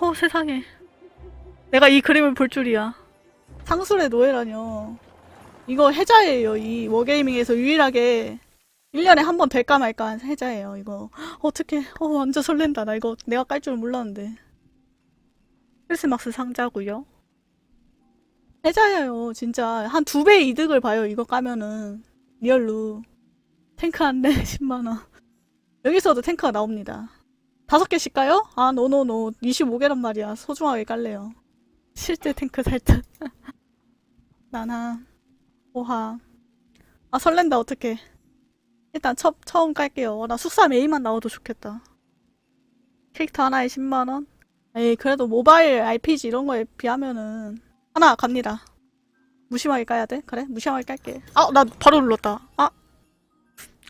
어 세상에. 내가 이 그림을 볼 줄이야. 상술의 노예라뇨. 이거 해자예요. 이 워게이밍에서 유일하게 1년에 한 번 될까 말까 한 해자예요. 이거 어떻게? 어 완전 설렌다. 나 이거 내가 깔 줄 몰랐는데. 크리스마스 상자고요. 해자예요. 진짜 한 두 배 이득을 봐요. 이거 까면은 리얼로 탱크 한대 10만 원. 여기서도 탱크가 나옵니다. 다섯 개씩 까요? 아 노노노 25개란 말이야. 소중하게 깔래요. 실제 탱크 살 듯. 나나 오하. 아 설렌다 어떡해. 일단 처, 처음 깔게요. 나 숙사 메이만 나와도 좋겠다. 캐릭터 하나에 10만원? 에이, 그래도 모바일 RPG 이런 거에 비하면은 하나 갑니다. 무심하게 까야 돼? 그래? 무심하게 깔게. 아, 나 바로 눌렀다. 아,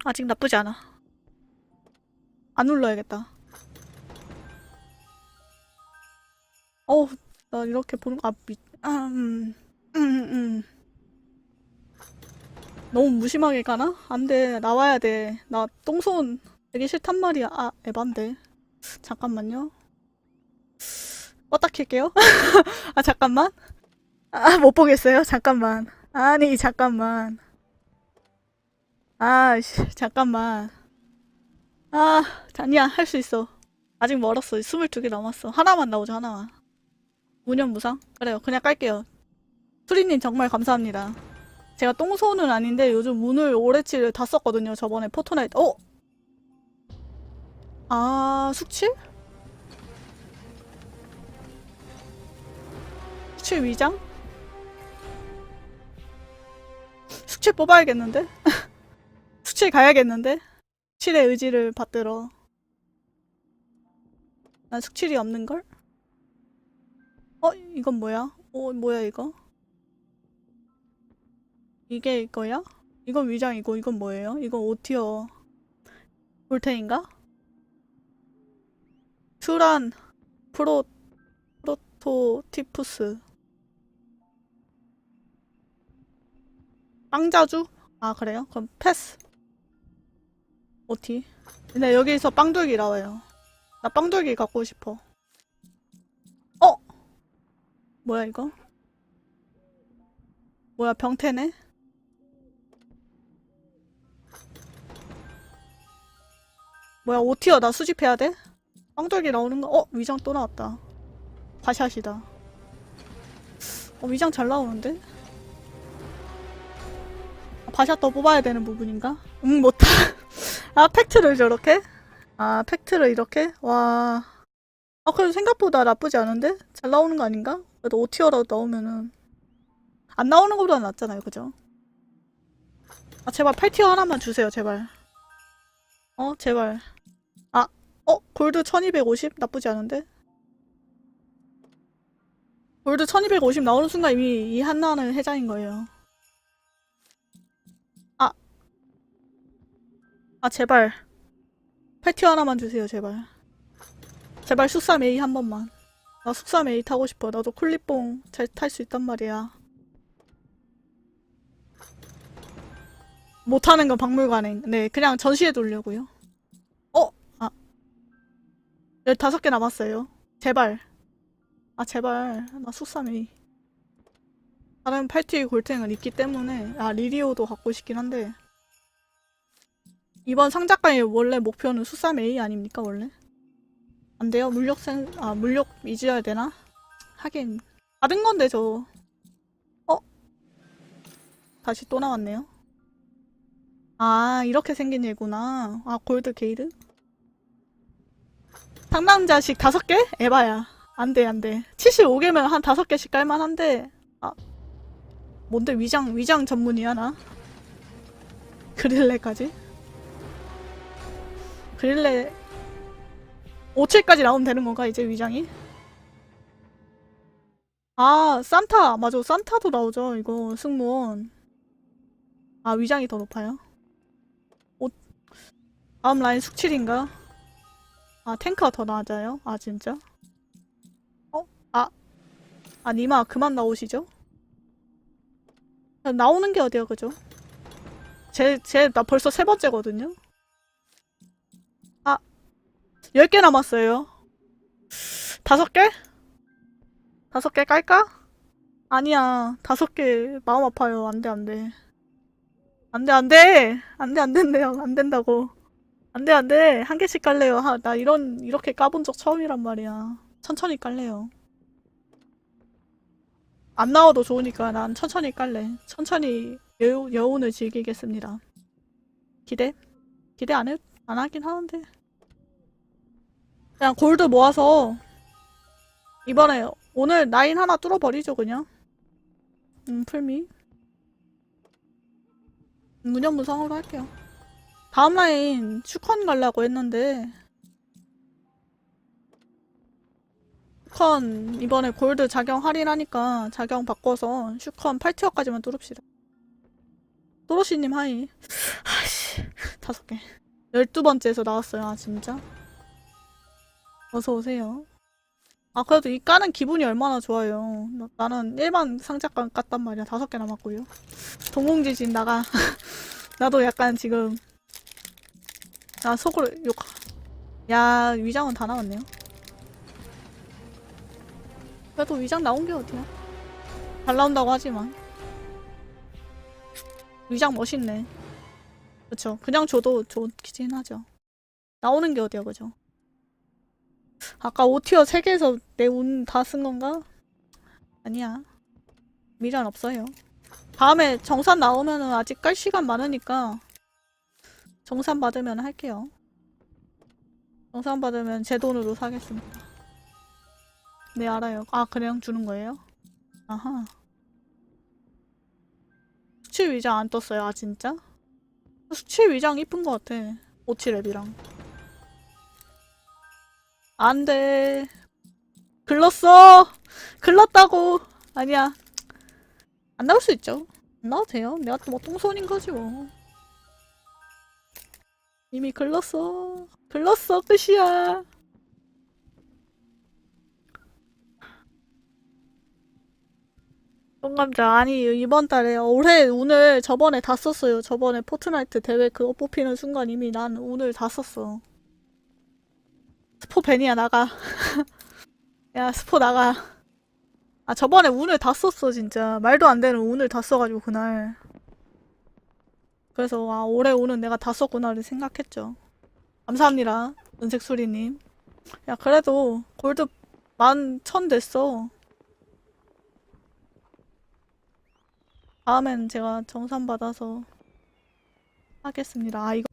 아직 나쁘지 않아. 안 눌러야겠다. 어우, 나 이렇게 보는 거, 아, 미, 아, 음, 음, 음. 너무 무심하게 가나? 안 돼. 나와야 돼. 나 똥손 되게 싫단 말이야. 아, 에반데. 잠깐만요. 껐다 킬게요. 아, 잠깐만. 아, 못 보겠어요. 잠깐만. 아니, 잠깐만. 아, 씨, 잠깐만. 아, 아니야. 할 수 있어. 아직 멀었어. 22개 남았어. 하나만 나오죠, 하나만. 무념 무상? 그래요. 그냥 깔게요. 수리님 정말 감사합니다. 제가 똥손은 아닌데 요즘 문을 오래치를 다 썼거든요. 저번에 포토나이트. 어? 아, 숙칠? 숙칠 위장? 숙칠 뽑아야겠는데? 숙칠 가야겠는데? 숙칠의 의지를 받들어. 난 숙칠이 없는걸? 어? 이건 뭐야? 어, 뭐야 이거? 이게 이거야? 이건 위장이고 이건 뭐예요? 이건 오티어 볼텐인가? 큐란 프로 프로토티푸스 빵자주? 아 그래요? 그럼 패스 오티 근데 여기서 빵돌기 나와요 나 빵돌기 갖고 싶어 어? 뭐야 이거? 뭐야 병태네? 뭐야 오티어 나 수집해야 돼? 빵돌기 나오는 거? 어 위장 또 나왔다. 바샷이다. 어 위장 잘 나오는데? 아, 바샷 더 뽑아야 되는 부분인가? 응 못하. 아 팩트를 저렇게? 아 팩트를 이렇게? 와. 아 그래도 생각보다 나쁘지 않은데? 잘 나오는 거 아닌가? 그래도 오티어라도 나오면은 안 나오는 것보다 낫잖아요, 그죠? 아 제발 8티어 하나만 주세요, 제발. 어 제발. 아 어? 골드 1250? 나쁘지 않은데? 골드 1250 나오는 순간 이미 이 한나는 해장인 거예요. 아. 아, 제발. 패티 하나만 주세요, 제발. 제발 숙사 메이 한 번만. 나 숙사 메이 타고 싶어. 나도 쿨리뽕 잘 탈 수 있단 말이야. 못하는 건 박물관행. 네, 그냥 전시해 두려고요. 어? 아. 15개 남았어요. 제발. 아, 제발. 나 숙삼이. 다른 팔티 골탱은 있기 때문에, 아, 리리오도 갖고 싶긴 한데. 이번 상작가의 원래 목표는 수삼 A 아닙니까, 원래? 안 돼요? 물력 센, 아, 물력 잊어야 되나? 하긴. 받은 건데, 저. 어? 다시 또 나왔네요. 아, 이렇게 생긴 얘구나. 아, 골드 게이드? 상남자식 다섯 개? 에바야. 안 돼, 안 돼. 75개면 한 다섯 개씩 깔만한데, 아. 뭔데, 위장, 위장 전문이야, 나? 그릴레까지? 그릴레, 5칠까지 나오면 되는 건가, 이제 위장이? 아, 산타. 맞아, 산타도 나오죠, 이거, 승무원. 아, 위장이 더 높아요? 오, 다음 라인 숙칠인가? 아, 탱크가 더 낮아요? 아, 진짜? 어? 아. 아, 니마, 그만 나오시죠? 아, 나오는 게 어디야, 그죠? 제, 제, 나 벌써 세 번째거든요? 아. 10개 남았어요. 다섯 개? 다섯 개 깔까? 아니야. 다섯 개 마음 아파요. 안 돼, 안 돼. 안 돼, 안 돼! 안 돼, 안 된대요. 안 된다고. 안 돼, 안 돼. 한 개씩 깔래요. 하, 나 이런, 이렇게 까본 적 처음이란 말이야. 천천히 깔래요. 안 나와도 좋으니까 난 천천히 깔래. 천천히 여운을 즐기겠습니다. 기대? 기대 안 해, 안 하긴 하는데. 그냥 골드 모아서 이번에 오늘 라인 하나 뚫어버리죠 그냥. 음 풀미. 무념무상으로 할게요. 다음 라인 슈컨 가려고 했는데 슈컨 이번에 골드 자경 할인하니까 자경 바꿔서 슈컨 8티어까지만 뚫읍시다. 또로시님 하이. 아씨 다섯 개. 열두 번째에서 나왔어요. 아 진짜 어서 오세요 아 그래도 이 까는 기분이 얼마나 좋아요. 나, 나는 일반 상자권 깠단 말이야. 다섯 개 남았고요. 동공지진 나가. 나도 약간 지금 나 속으로 욕. 야 위장은 다 나왔네요. 그래도 위장 나온 게 어디야? 잘 나온다고 하지만 위장 멋있네. 그쵸? 그냥 줘도 좋긴 하죠. 나오는 게 어디야, 그죠? 아까 5티어 3개에서 내 운 다 쓴 건가? 아니야. 미련 없어요. 다음에 정산 나오면은 아직 깔 시간 많으니까 정산 받으면 할게요. 정산 받으면 제 돈으로 사겠습니다. 네, 알아요. 아, 그냥 주는 거예요? 아하. 수치 위장 안 떴어요. 아, 진짜? 수치 위장 이쁜 것 같아. 오치랩이랑. 안 돼. 글렀어. 글렀다고. 아니야. 안 나올 수 있죠. 안 나와도 돼요. 내가 또 뭐 똥손인 거지 뭐. 이미 글렀어. 글렀어. 끝이야. 똥감자 아니 이번 달에 올해 오늘 저번에 다 썼어요 저번에 포트나이트 대회 그거 뽑히는 순간 이미 난 오늘 다 썼어 스포 벤이야 나가. 야 스포 나가. 아 저번에 운을 다 썼어 진짜. 말도 안 되는 운을 다 써가지고 그날. 그래서 아 올해 운은 내가 다 썼구나를 생각했죠. 감사합니다 은색소리님. 야 그래도 골드 만 천 됐어. 다음엔 제가 정산 받아서 하겠습니다. 아 이거